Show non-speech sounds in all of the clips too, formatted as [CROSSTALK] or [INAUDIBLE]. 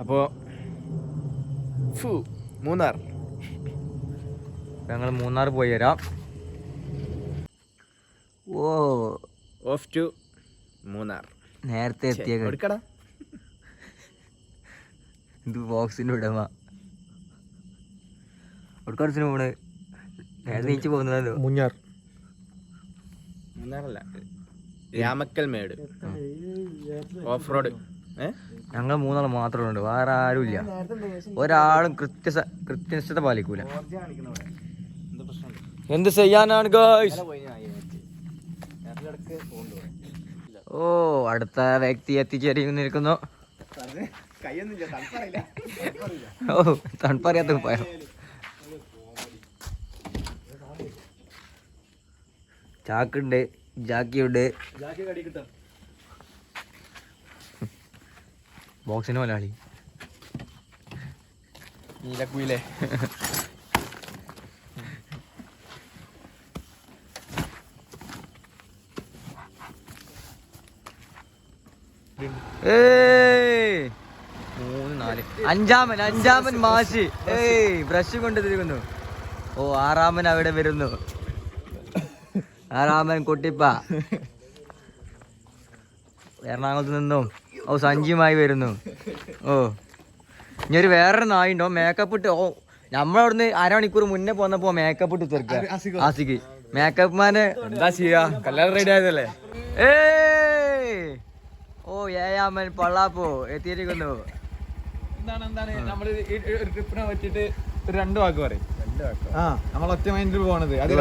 അപ്പോൾ ഫു മൂന്നാർ. ഞങ്ങൾ മൂന്നാർ പോയി വരാം. ഓ ഓഫ് ടു മൂന്നാർ. നേരത്തെ എത്തിയ എടുക്കടാ. ഇത് ബോക്സിന്റെ ഉടമ. ഒടുക്കടത്തിന് പോണ് നേരത്തെ നീച്ച് പോകുന്നതല്ലോ. മൂന്നാർ മൂന്നാറല്ല. രാമക്കൽ മേട് ഓഫ് റോഡ് ഞങ്ങൾ മൂന്നാൾ മാത്രമേ ഉണ്ട് വേറെ ആരും ഇല്ല ഒരാളും കൃത്യ കൃത്യനിഷ്ഠത പാലിക്കൂല. എന്ത് ചെയ്യാനാണ് ഗായ്സ് ഓ അടുത്ത വ്യക്തി എത്തിച്ചേരിക്കുന്നു ഓ തണുപ്പറിയാത്ത പോയോ ചാക്കുണ്ട് ജാക്കിയുണ്ട്. ബോക്സിന് മലയാളി. നീലക്കുയിലേ മൂന്ന് നാല്. അഞ്ചാമൻ അഞ്ചാമൻ മാഷി. ഏയ് ബ്രഷ് കൊണ്ട് തിരികുന്നു ഓ ആറാമൻ അവിടെ വരുന്നു. ആറാമൻ കുട്ടിപ്പ. [LAUGHS] എറണാകുളത്ത് നിന്നും ഓ സഞ്ജിയുമായി വരുന്നു. ഓ. ഇനി ഒരു വേറൊരു നായുണ്ടോ? മേക്കപ്പ് ഇട്ട് ഓ നമ്മളവിടുന്ന് അരമണിക്കൂർ മുന്നേ പോന്നപ്പോ മേക്കപ്പ് ഇട്ട് തീർക്കുക. ആസിക്ക് മേക്കപ്പ് മാന് എന്താ ചെയ്യാ? കല്യാണം റെഡി ആയതല്ലേ? ഏ ഓ ഏയാമൻ പള്ളാപ്പോ എത്തിയിരിക്കുന്നു. എന്താണ് എന്താണ്? നമ്മൾ ഒരു ട്രിപ്പിനെ രണ്ട് വാക്ക് പറയും. ആ നമ്മൾ ഒറ്റ മൈൻഡിൽ പോണത്. അത്?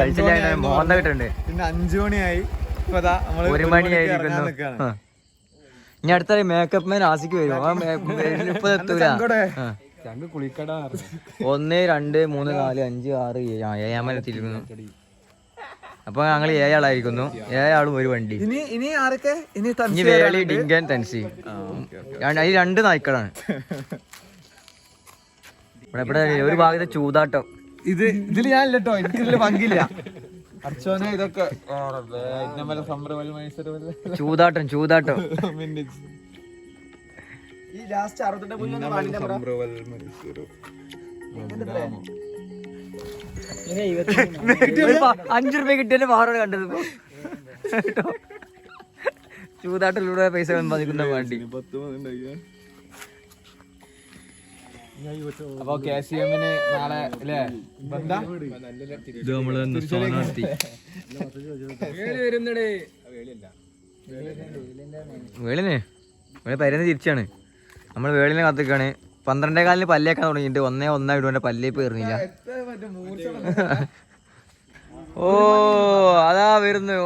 പിന്നെ അഞ്ചു മണിയായി. ഇപ്പൊ നമ്മൾ ഒരു മണിയായി ഇനി അടുത്ത മേക്കപ്പ് മാൻ ആസിക്ക് വരും. ഇപ്പൊ എത്തൂല. ഒന്ന് രണ്ട് മൂന്ന് നാല് അഞ്ച് ആറ് ഏഴ്. ആ ഏഴാമൻ എത്തിയിരിക്കുന്നു. അപ്പൊ ഞങ്ങൾ ഏഴാളായിരിക്കുന്നു ഏഴാളും ഒരു വണ്ടി. ഇനി ഇനി ആരൊക്കെ? ഇനി ഇനി തൻസി വേളി ഡിങ്കൻ തൻസി. രണ്ട്- അതിൽ രണ്ട് നായ്ക്കളാണ്. ഇവിടെ ഇവിടെ ഒരു ഭാഗത്തെ ചൂതാട്ടം. ഇത് ഇതിൽ ഞാനില്ലട്ടോ. എനിക്ക് ഇതിൽ പങ്കില്ല. അർച്ചോനെ ഇതൊക്കെ ഇന്നമല സംരംഭം മത്സരം ചൂതാട്ടം ചൂതാട്ടം. ഈ ലാസ്റ്റ് അറുപത്തെട്ട് [LAUGHS] അഞ്ച് റുപ്യ കിട്ടിയതിന്റെ മാറോട് കണ്ടത് ചൂതാട്ടിലൂടെ പൈസ [LAUGHS] ചൂതാട്ടത്തിലൂടെ പൈസ പത്ത് വണ്ടി അപ്പൊ കെ സി എമ്മിന് നാളെ അല്ലേ എന്താ? ഇത് നമ്മൾ നടത്തി വേളിനെ? വേളി പരുന്ന് തിരിച്ചാണ്. നമ്മൾ വേളിനെ കത്തിക്കാണ്. പന്ത്രണ്ടേ കാലിന് പല്ലേക്കാൻ തുടങ്ങിയിട്ട് ഒന്നേ ഒന്നാ ഇടുവന്റെ പല്ലേ പേർന്നില്ല ഓ അതാ വരുന്നു.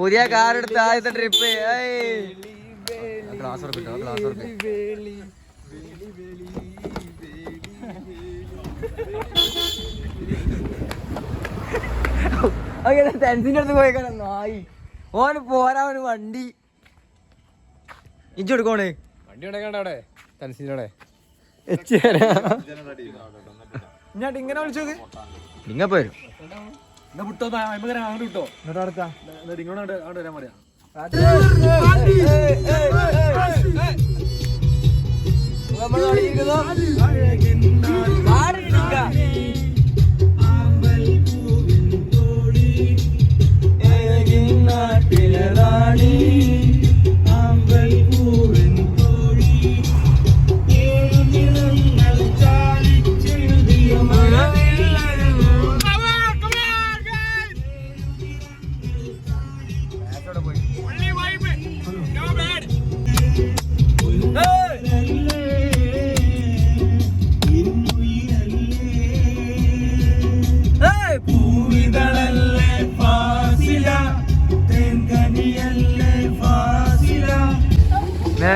പുതിയ കാർ എടുത്ത് ആദ്യത്തെ ട്രിപ്പ് ക്ലാസ് ഉറപ്പിട്ടോ ക്ലാസ് ടെൻസിന്റെ അടുത്ത് പോയേക്കാണ് നായി ഓന് പോരാ ഒരു വണ്ടി. ഇഞ്ചി എടുക്കോണേ വണ്ടി അവിടെ? ഞാൻ ഇങ്ങനെ വിളിച്ചത് നിങ്ങ പോരും ഇങ്ങോട്ട്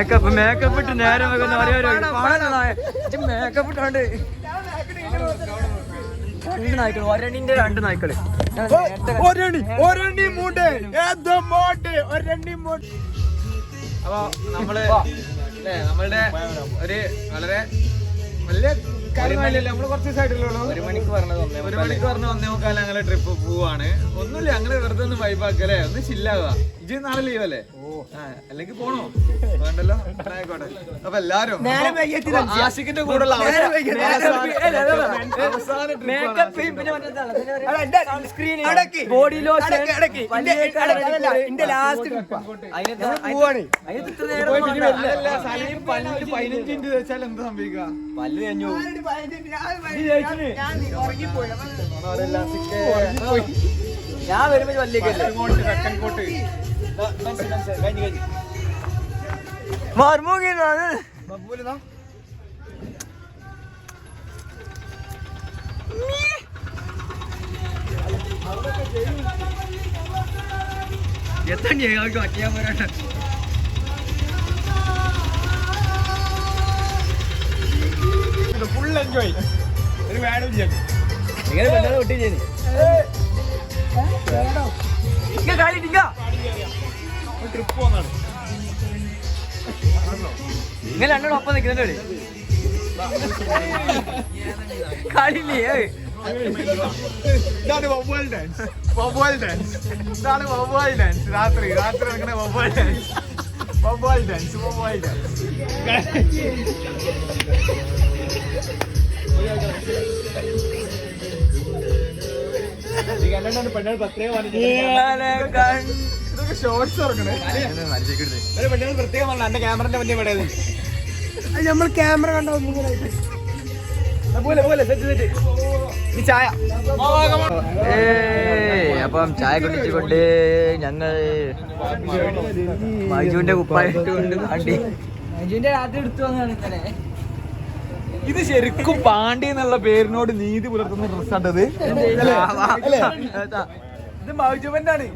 മേക്കപ്പ് മേക്കപ്പ് ഇട്ട് നേരെ വെക്കുന്ന മേക്കപ്പ് ഇട്ടാണ്ട്. രണ്ട് നായ്ക്കൾ ഒരെണ്ണിന്റെ രണ്ട് നായ്ക്കൾ. ഞാൻ നേരത്തെ ഒരണി ഒരണി മൂട്ട് ഏതോ മോട്ട് ഒരണി മൂട്ട് അപ്പൊ നമ്മൾ നമ്മളുടെ ഒരു വളരെ വലിയ ഒരു മണിക്ക് പറഞ്ഞ ഒന്നേ മുക്കാൽ ഞങ്ങൾ ട്രിപ്പ് പോവാണ്. ഒന്നുമില്ല ഞങ്ങൾ വെറുതെ ഒന്ന് വൈബാക്കല്ലേ ഒന്ന് ചില്ലാവുക ഇജ് നാളെ ലീവ് അല്ലേ? ഓ അല്ലെങ്കിൽ പോണോ? വേണ്ടല്ലോ? ആയിക്കോട്ടെ അപ്പൊ എല്ലാരും ആശിക്കിന്റെ കൂടെ. ബോഡി ലോഷൻ പതിനഞ്ച് മിനിറ്റ് വെച്ചാൽ എന്താ സംഭവിക്കുക പല്ല് കഴിഞ്ഞു ഞാൻ വരുമ്പോ പല്ലേക്കല്ലേ മർമൂങ്ങിനാണ് എത്ര ഞങ്ങൾക്ക് പറ്റിയാ പോരാട്ട ഫുൾ എൻജോയ് ഒരു വേണം ഇങ്ങനെ പെണ്ണാണ് ഒട്ടി ചെയ്യുന്നു ഇങ്ങനെ കാലിട്ടിക്ക ട്രിപ്പ് പോന്നാണ് നിങ്ങൾ രണ്ടോട് ഒപ്പം നിൽക്കുന്നുണ്ട് കളിയില്ലേ. ഇതാണ് വവ്വാൽ ഡാൻസ് വവ്വാൽ ഡാൻസ് ഇതാണ് വവ്വാൽ ഡാൻസ് രാത്രി രാത്രി നടക്കുന്ന വവ്വാൽ ഡാൻസ് വവ്വാൽ ഡാൻസ് വവ്വാൽ ഡാൻസ് ഇങ്ങനെ കണ്ട്. ഇതൊക്കെ ഷോർട്സ് ഇറങ്ങണേ. പ്രത്യേകം പറഞ്ഞ എന്റെ ക്യാമറന്റെ ഇവിടെ നമ്മൾ ക്യാമറ കണ്ടോ പോലെ പോലെ സെറ്റ് സെറ്റ്. ഈ ചായ. ഏയ്, അപ്പം ചായ കുടിച്ചുകൊണ്ട് ഞങ്ങൾ മജുവിന്റെ കുപ്പായിട്ട് കൊണ്ട് കാണ്ടി രാത്രി എടുത്തു വന്നാണ് ഇന്നലെ. ഇത് ശരിക്കും പാണ്ടി എന്നുള്ള പേരിനോട് നീതി പുലർത്തുന്ന ഡ്രസ്സാണ്ടത് ഇത്. മൗജുവന്റെ ആണ്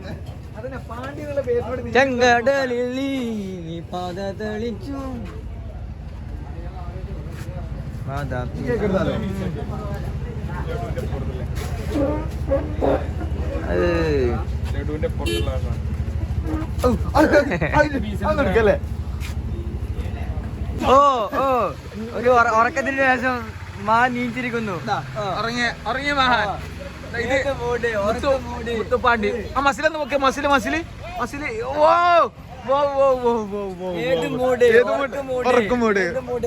ഓ ഓ ഒരു ഉറക്കത്തിന് ശേഷം മാ നീച്ചിരിക്കുന്നു ഇറങ്ങിയ ഇറങ്ങിയ മഹാൻ. മുത്തുപ്പാണ്ടി. ആ മസിൽ നോക്കിയ മസിൽ മസിൽ മസിൽ ഓ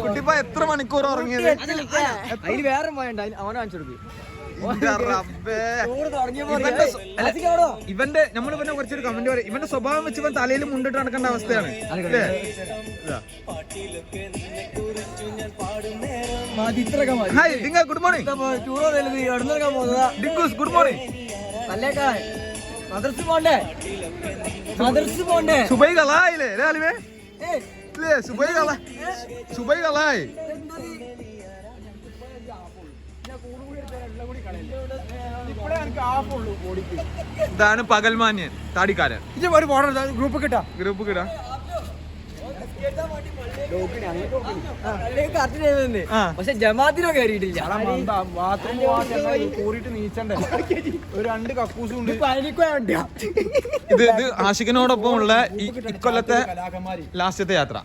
കുട്ടിപ്പ എത്ര മണിക്കൂർ ഉറങ്ങിയത്? അതിൽ വേറെ പോയണ്ട അവനെ കാണിച്ചു കൊടുക്കും. ഇവന്റെ നമ്മൾ ഇവനെ കുറച്ചൊരു കമന്റ് പറയും. ഇവന്റെ സ്വഭാവം വെച്ച് ഇവൻ തലയിൽ മുണ്ടിട്ട് നടക്കേണ്ട അവസ്ഥയാണ്. Hi Dinka good morning Dinkoos good morning mothers പോണ്ടേ? മദർസ് പോണ്ടേ? സുബൈ കളായില്ലേ? അലിവേ സുബൈ കളായി സുബൈ കളായി. ഇതാണ് പകൽമാന്യൻ താടിക്കാരൻ. ഒരു ഗ്രൂപ്പ് കിട്ടാ. ഗ്രൂപ്പ് കിട്ടാ. പക്ഷെ ജമാത്തിനോ കയറിയിട്ടില്ല ഒരു രണ്ട് കക്കൂസും ഉണ്ട്. ഇത് ഇത് ആഷിഖിനോടൊപ്പം ഉള്ള ഈ ഇക്കൊല്ലത്തെ ലാസ്റ്റത്തെ യാത്ര.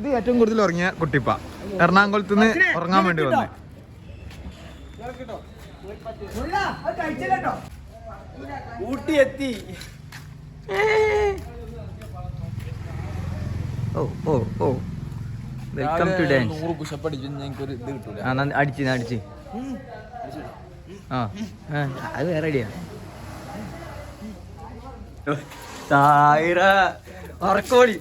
ഇത് ഏറ്റവും കൂടുതൽ ഉറങ്ങിയ കുട്ടിപ്പ. എറണാകുളത്ത് നിന്ന് ഉറങ്ങാൻ വേണ്ടി വന്നേ. ഊട്ടി എത്തി ഓ ഓ ഓ. വെൽക്കം ടു ഡാൻസ് നൂറ് പുഷപ്പ് അടിച്ചു ഞങ്ങൾക്ക് ഇത് കിട്ടൂല. ആ അടിച്ച് അടിച്ച്. ആ അത് വേറെ അടിയാ. തായിറ ഉറക്കോളി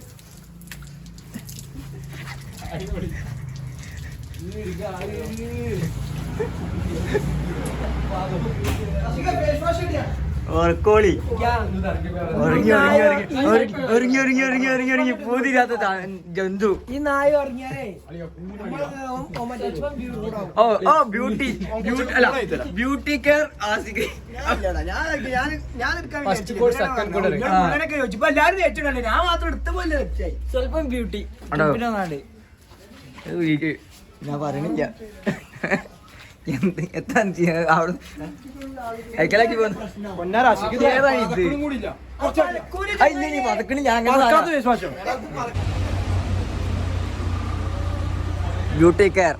ഉറക്കോളി. ഒരുങ്ങി ഒരുങ്ങി ഒരുങ്ങി ഒരുങ്ങി ഒരുങ്ങി ഒരുങ്ങി പൂതിരാത്ത ജന്തു. ഈ നായ ഓ ഓ ബ്യൂട്ടി ബ്യൂട്ടി അല്ല ബ്യൂട്ടി കെയർ ഞാൻ മാത്രം സ്വല്പം ബ്യൂട്ടി ഞാൻ പറയണില്ല ഞാൻ ബ്യൂട്ടി കെയർ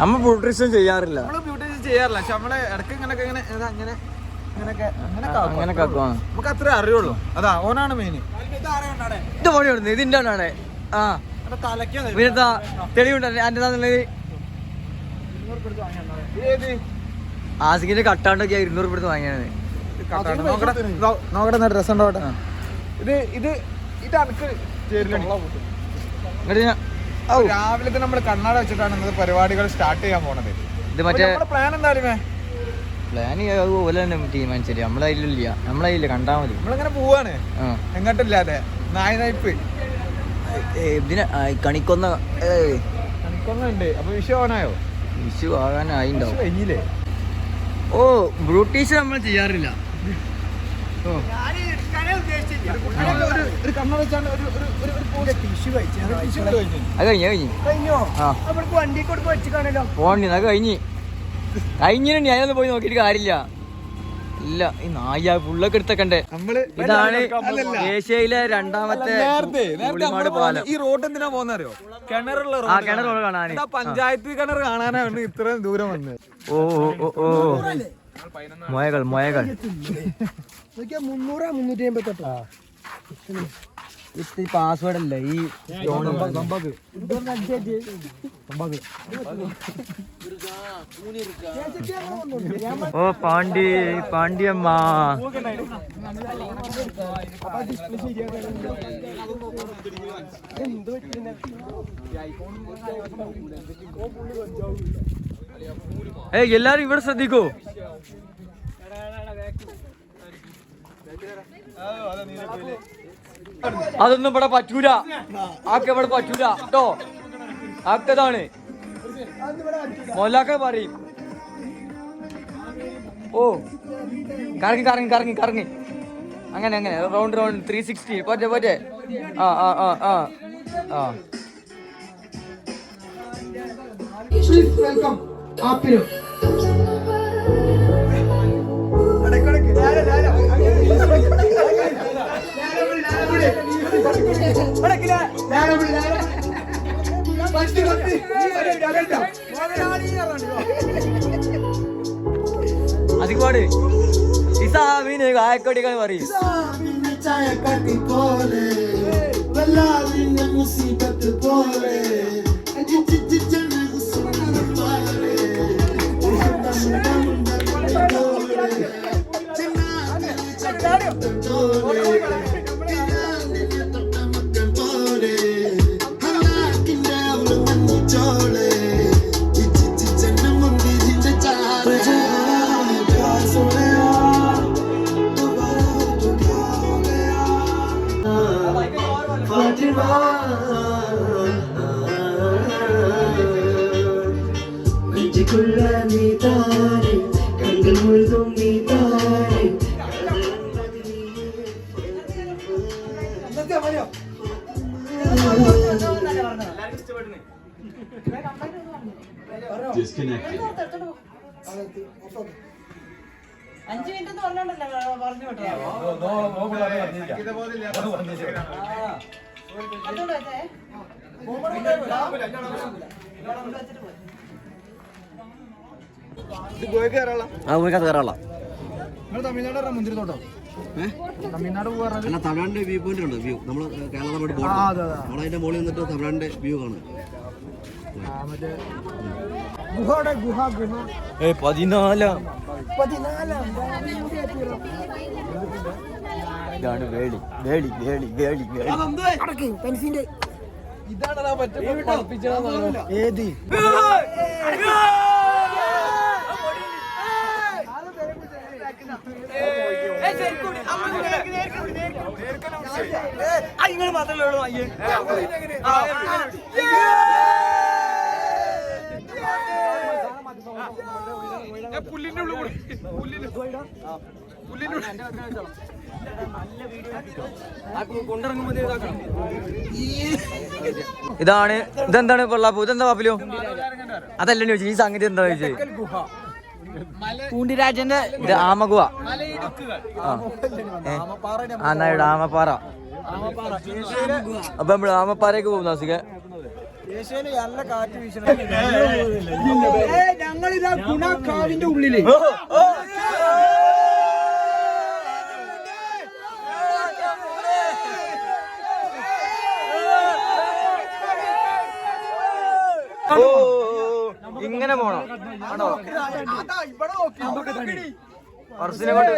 നമ്മ ബ്യൂട്രീഷ്യൻ ചെയ്യാറില്ല. ചെയ്യാറില്ല. പക്ഷെ നമ്മളെ ഇടയ്ക്ക് ഇങ്ങനെ ഇങ്ങനെ അങ്ങനെ ഇങ്ങനെ നമുക്ക് അത്ര അറിയുള്ളൂ. അതാ ഓനാണ് മെയിൻ ഇത് ഓടി ഇത് ഇന്റെ ആ. തലക്കാ തെളിവുണ്ടല്ലേ എന്റെ ആസിക്കിന്റെ കട്ടാണ്ടൊക്കെ ഇരുന്നൂറ് കൊടുത്ത് വാങ്ങിയത് നോക്കട്ടെ ഡ്രസ് ഉണ്ടോട്ടെ ഇത് ഇത് ഇത് അനക്ക് രാവിലത്തെ നമ്മൾ കണ്ണാട വെച്ചിട്ടാണ് ഇന്നത്തെ പരിപാടികൾ സ്റ്റാർട്ട് ചെയ്യാൻ പോണത്. ഇത് മറ്റേ പ്ലാൻ എന്തായാലുമേ പ്ലാൻ അതുപോലെ തന്നെ തീരുമാനിച്ചില്ല നമ്മളതിലില്ല കയ്യിലില്ല. നമ്മളെ കയ്യില്ല കണ്ടാ മതി. നമ്മളിങ്ങനെ പോവാണ്. എങ്ങോട്ടില്ലാതെ. നായ നയിപ്പ്. ഇതിനെ കണിക്കൊന്ന കണിക്കൊന്നുണ്ട് അപ്പൊ വിഷയം ഓനായോ വിഷു ആകാനായിണ്ടാവും കഴിഞ്ഞില്ലേ? ഓ ബ്രൂട്ടീഷ് നമ്മൾ ചെയ്യാറില്ല. കഴിഞ്ഞു. അത് കഴിഞ്ഞു കഴിഞ്ഞു. കഴിഞ്ഞോ? ആ. അവർക്ക് വണ്ടി കൊടുത്ത് വെച്ച് കാണല്ലോ പോണ്ടി അത് കഴിഞ്ഞ്. കഴിഞ്ഞിട്ട് ഞാനൊന്ന് പോയി നോക്കിയിട്ട് കാര്യമില്ല. ഇല്ല ഈ നായ പുള്ളൊക്കെ എടുത്തക്കണ്ടേ. നമ്മൾ ഇതാണ് ഏഷ്യയിലെ രണ്ടാമത്തെ പാലം. ഈ റോഡ് എന്തിനാ പോന്നറിയോ അറിയോ കിണറുള്ള ആ റോഡ് കിണർ കാണാൻ പഞ്ചായത്ത് കിണർ കാണാനാണ് ഇത്രയും ദൂരം വന്നത് ഓ ഓ ഓ ഓ. മൊയകൾ മൊയകൾ. മുന്നൂറ് മുന്നൂറ്റി അമ്പത്തെട്ടാ. ഇത് പാസ്വേഡ് അല്ല? ഈ ഓ പാണ്ടി പാണ്ടിയമ്മ ഏ എല്ലാരും ഇവിടെ ശ്രദ്ധിക്കൂ. അതൊന്നും ഇവിടെ പറ്റൂല. ആക്കെ ഇവിടെ പറ്റൂല. കേട്ടോ? ആക്കതാണ് മൊല്ലാക്ക പറയും. ഓ കറങ്ങി കറങ്ങി കറങ്ങി കറങ്ങി. അങ്ങനെ അങ്ങനെ. റൗണ്ട് റൗണ്ട് ത്രീ സിക്സ്റ്റി പോറ്റെ പോറ്റെ ആ ആ ആ ആ. ആ. വെൽക്കം ആപ്പിലും അതിപാട് ഇസാമിന് കായക്കൊടികൾ പറയും. ചായക്കട്ടി പോലെ വല്ലാതിന്റെ മുസീബത്ത് പോലെ. അഞ്ചു മിനിറ്റ് പറഞ്ഞോണ്ടല്ലോ പറഞ്ഞു ആ പോയിക്കാത്ത കയറാള തമിഴ്നാട് മുന്തിരി തോട്ടോ തമിഴ്നാട് അല്ല തമിഴ്നാടിന്റെ വ്യൂ പോയിന്റ് ഉണ്ട് വ്യൂ നമ്മൾ കേരള തമിഴ് ആ ബോർഡർ അതെ അതെ നമ്മളതിന്റെ മുകളിൽ നിന്നിട്ട് തമിഴ്നാടിന്റെ വ്യൂ കാണും ആ മറ്റേ ഗുഹയുടെ ഗുഹ ഗുഹ ഏ പതിനാലാം പതിനാലാം ഇതാണ് വേളി. വേളി വേളി വേളി വേളി. ഇതാണ് പറ്റും. ഏത്? പുല്ലിന്റെ ഉള്ളിൽ കൂടി. പുല്ലിന്റെ പുല്ലിന്റെ ഉള്ളിൽ ഇതാണ് ഇതെന്താണ് പൊള്ളാപ്പു? ഇതെന്താ പാപ്പിലോ? അതല്ല ചോദിച്ചു ഈ സംഗതി എന്താ ചോദിച്ചത്? പൂണ്ടിരാജന്റെ ഇത് ആമഗുവ ആ. ആ എന്നാ ഇവിടെ ആമപ്പാറ. അപ്പൊ നമ്മൾ ആമപ്പാറയൊക്കെ പോകുന്ന നാസിക. ഏഷ്യയിൽ നല്ല കാറ്റ് വീശണ നമ്മളിതാ ഗുണക്കാവിന്റെ ഉള്ളിൽ. ഇങ്ങനെ പോണം. പർസിനെ കൊണ്ട്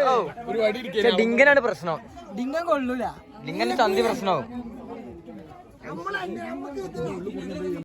ഡിങ്കനാണ് പ്രശ്നം. ഡിങ്കൻ കൊള്ളൂല. ഡിങ്കന് തന്തി പ്രശ്നമാവും